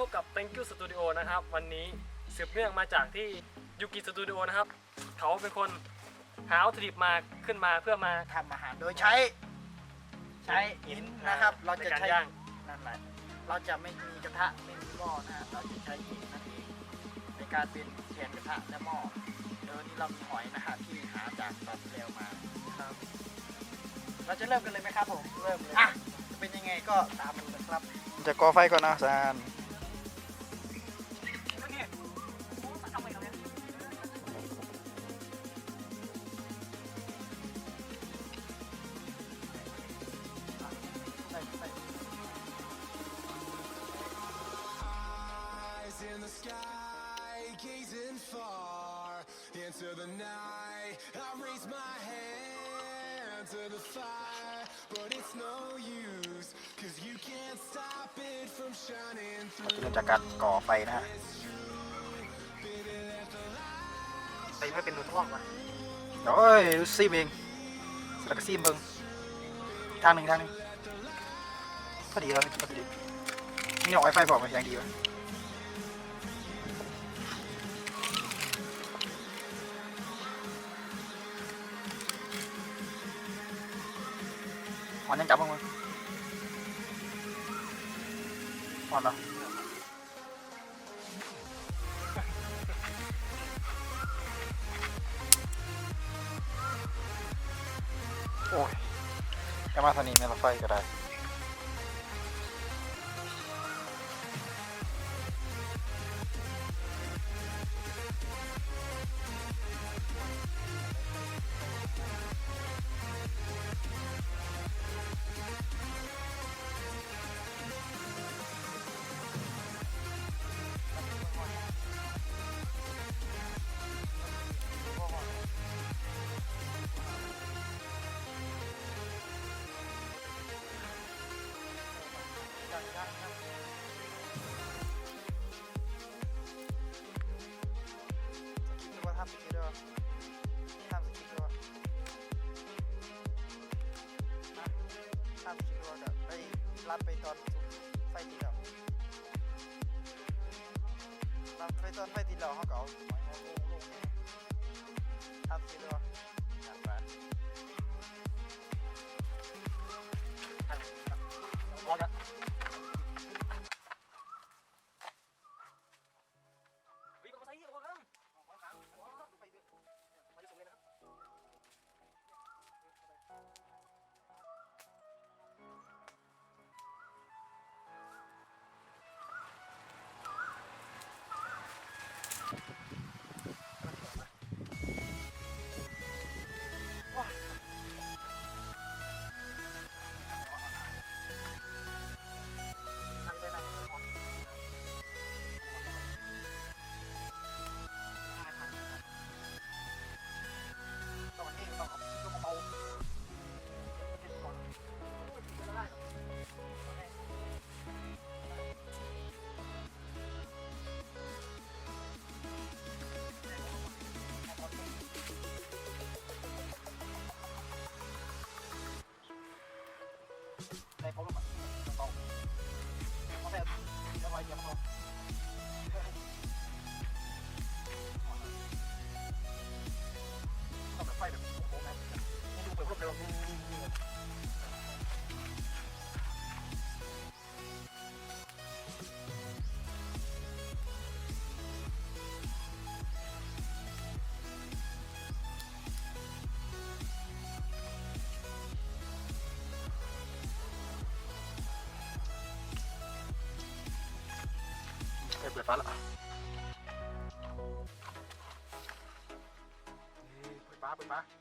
พบกับ Thank you Studio นะครับ วันนี้สืบเนื่องมาจากที่ยูกิสตูดิโอนะครับ เขาเป็นคนหาวัตถุดิบมาขึ้นมาเพื่อมา ทำอาหารโดยใช้ ใช้หินนะครับ เราจะในการใช้ย่าง นั่นแหละเราจะไม่มีกระทะไม่มีหม้อนะฮะเราจะใช้หินนั่นเองในการเป็นแทนกระทะและหม้อเดี๋ยววันนี้เรามีหอยนะฮะที่หาจากตอนที่แล้วมาครับ เราจะเริ่มกันเลยไหมครับผมเริ่มเลยอะจะเป็นยังไงก็ตามดูนะครับ จะก่อไฟก่อนนะซานใ gazing far into the night. I raise my hand to the fire, but it's no use, cause you can't stop it from shining เริ่มจากการก่อไฟนะฮะไปไม่เป็นรูท่องมาเดี๋ยวเอ้ยดูซีมเองสลักซีมเบิงทางหนึ่งทางหนึ่งพอดีแล้วพอดีนี่เอาไฟไฟบอกมาอย่างดีวะ อนยังจับบ้างมั้ยหอนเหรอโอ้ยแค่มาทางนี้ไม่รถไฟก็ได้ ไปรัดไปตอนไฟติดแล้วรัดไปตอนไฟติดแล้วเขาก็เอาหอยมาลงลงนี่ทำสกิปด้วยวะจัดไปร้นแล้ว ในเขาลงมาตรงเขาแบบจะไว้เดี๋ยวเขาต้องแบบไฟแบบโอ้โหนะให้ดูไปิดรวดเร็วไป เปิดฟ้าละเปิดฟ้าเปิดฟ้า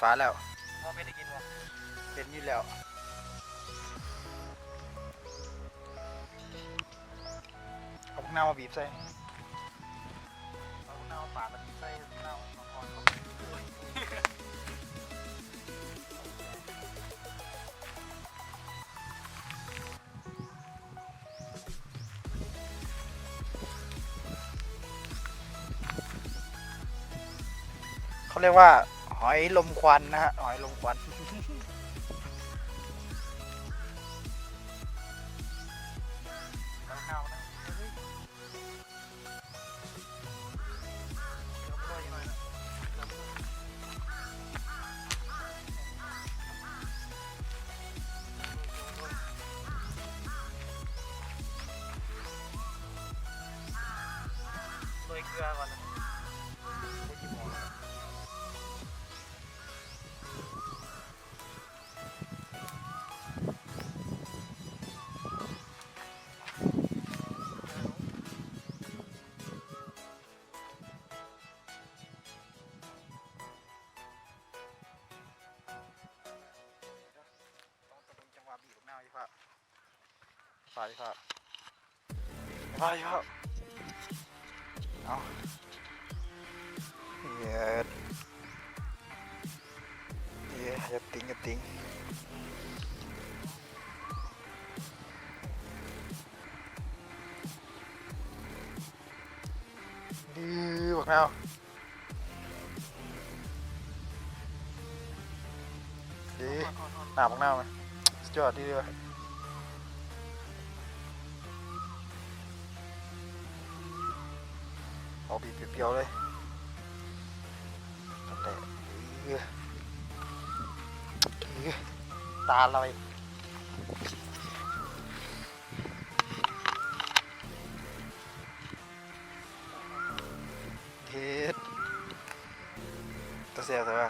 ฟ้าแล้วพ่อไม่ได้กินวะเป็นอยู่แล้วเอาพวกเน่ามาบีบใส่เอาพวกเน่าปาดมาบีบใส่เน่าอ่อนๆเข้าไปเขาเรียกว่า หอยลมควันนะฮะหอยลมควัน ฝ่ายพี่พ่อฝ่ายพี่พ่อเอาเย็ดเย้อย่าติ้งอย่าติ้งดีบอกแนวดีหนาบอกแนวไหมสุดยอดดีเลย บีบเปรียวๆเลยตั้งแต่ตาลอยเฮ็ดตะเสียใช่ไหม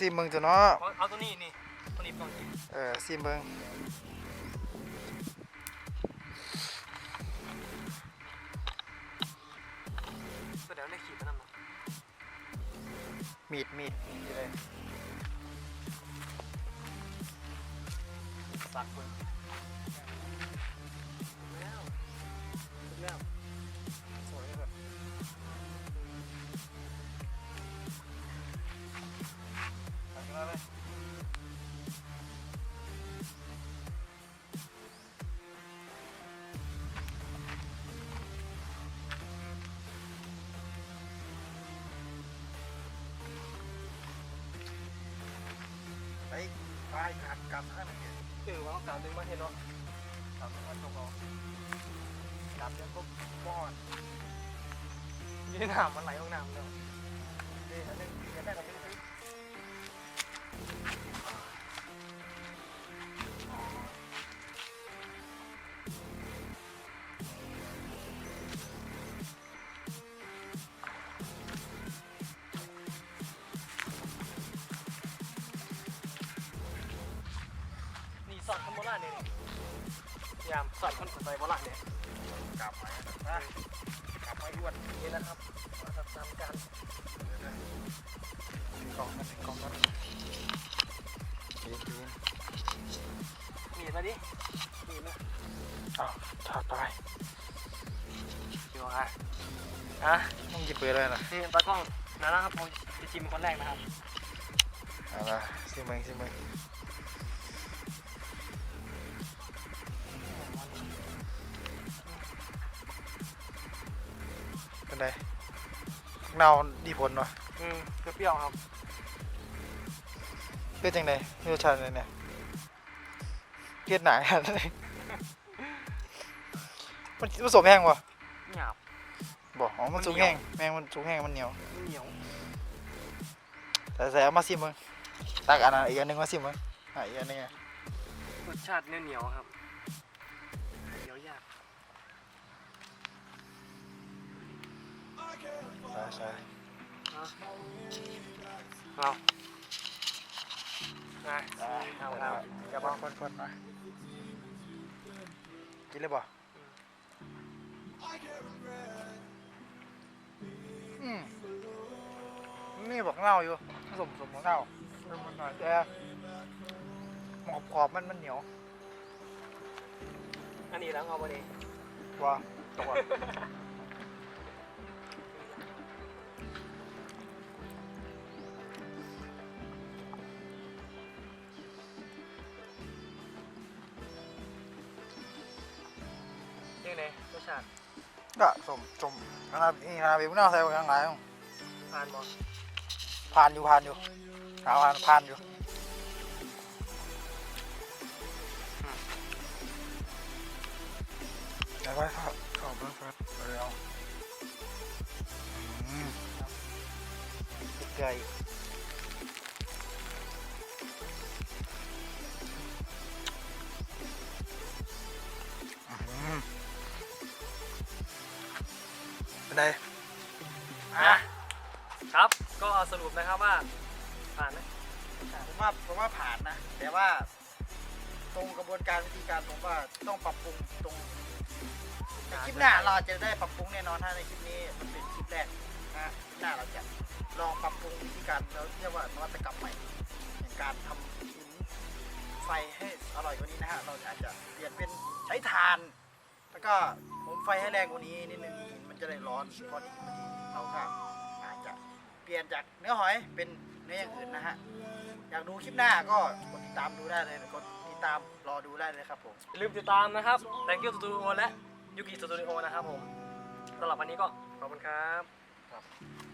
ซีมึงจะเนาะเอาเอาตัวนี้นี่ตัวนี้ต้องกินเออซีมึงก็เดี๋ยวเรียกขีดมานั่นเนาะมีดมีดมีดเลยสักคนายกัดกัดให้มันเห็นเออว่าการดึงมาเห็นเนาะทำให้มันตรงเอากัดยังก็ป้อนยี่น้ำมันไหลลงน้ำแล้วนี่อันนึงจะได้กับพี่ สอนคำโบราเนี่ยยามสอนคนสนใจโบราณเนี่ยกลับไปนะกลับไปอ้วนนี่นะครับมาทำการกองกันกองกันยิงยิงมีดมาดิมีดนะอ้าวถาดไปเดี๋ยวอะอะต้องหยิบไปเลยนะนี่ตากล้องนะนะครับผมจะชิมคนแรกนะครับเอาละซิมเองซิมเอง เป็นไงเน่าดีผลวะอืมเปรี้ยวๆครับเป็นจังไดมีรสชาติอะไรเนี่ยเพี้ยนหนาขนาดนั้นเลยมันผสมแห้งวะหยาบ บอกอ๋อมันสุกแห้งแมงมันสุกแห้งมันเหนียว เหนียวแต่ใส่เอามาซิมมึงตักอันนั้นอีกอันหนึงมาซิมมึงอะอีกอันหนึงอะรสชาติเหนียวๆครับ ใช่ใช่เอาไงเอาครับอย่าบังคนคนหน่อยกินเลยบ่อืมนี่บอกเน่าอยู่ผสมผสมของเน่ามันหน่อยแต่หมอบขอบมันมันเหนียว อันนี้แล้วเอาไปดิว่าตัว ก็สมสมขนาดนี่ขนาดเบี้ยเน่าใส่ไว้ข้างหลังผ่านบ่ผ่านอยู่ผ่านอยู่หาผ่านผ่านอยู่เดี๋ยวไปครับขอบคุณครับเร็วอืมไก่อื เป็นไงอะครับก็สรุปนะครับว่าผ่านไหมผมว่าผมว่าผ่านนะ แต่ว่า ตรงกระบวนการวิธีการผมว่าต้องปรับปรุงตรงในคลิปหน้าเราจะได้ปรับปรุงแน่นอนถ้าในคลิปนี้มันเป็นคลิปแรกนะฮะคลิปหน้าเราจะลองปรับปรุงวิธีการเราเรียกว่านวัตกรรมใหม่ในการทำหินไฟให้อร่อยกว่านี้นะฮะเราอาจจะเปลี่ยนเป็นใช้ถ่าน แล้วก็ผมไฟให้แรงกว่านี้นิดนึงหินมัน จะได้ร้อนพอดีพอดีเราก็อาจจะเปลี่ยนจากเนื้อหอยเป็นเนื้ออย่างอื่นนะฮะอยากดูคลิปหน้าก็กดติดตามดูได้เลยกดติดตามรอดูได้เลยครับผมอย่าลืมติดตามนะครับ Thank you Studio และ Yuki Studio นะครับผมสำหรับวันนี้ก็ขอบคุณครับ